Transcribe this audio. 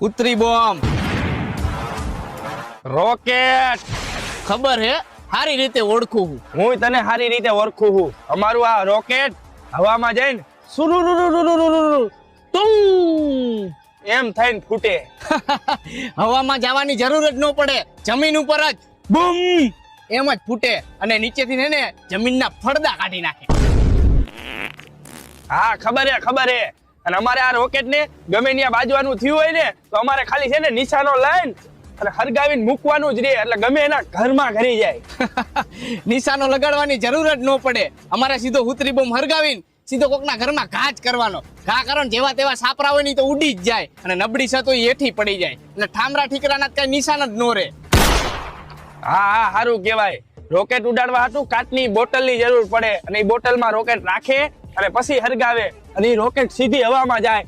ઉતરી bomb. Rocket. ખબર હે? સારી રીતે ઓળખું હું. હું તને સારી રીતે ઓળખું છું અમારું આ રોકેટ હવામાં જઈને તું. એમ થઈને ફૂટે. હવામાં જવાની જરૂર જ ન પડે. જમીન ઉપર જ. બૂમ. એમ જ ફૂટે અને નીચેથી ને જમીનના ફળદા કાઢી નાખે. હા ખબર હે ખબર હે. અને અમારે આ રોકેટ ને ગમે ત્યાં બાજવાનું થયું હોય ને તો અમારે ખાલી છે ને નિશાનો લઈને અને હરગાવીને મૂકવાનું જ રે એટલે ગમે એના ઘરમાં ઘરી જાય. નિશાનો લગાડવાની જરૂર જ ન પડે. અમારે સીધો હુતરી બોમ હરગાવીને સીધો કોકના ઘરમાં ઘા જ કરવાનો. ઘા કરો ને જેવા તેવા સાપરા હોય ને તો ઉડી જ જાય. અને નબળી છે તો હેઠી પડી જાય. એટલે ઠામરા ઠીકરાના કઈ નિશાન જ ન રે હા હા સારું કહેવાય. રોકેટ ઉડાડવા હતું કાચની બોટલની જરૂર પડે. અને એ બોટલમાં રોકેટ રાખે અને પછી હરગાવે અને એ રોકેટ સીધી હવામાં જાય.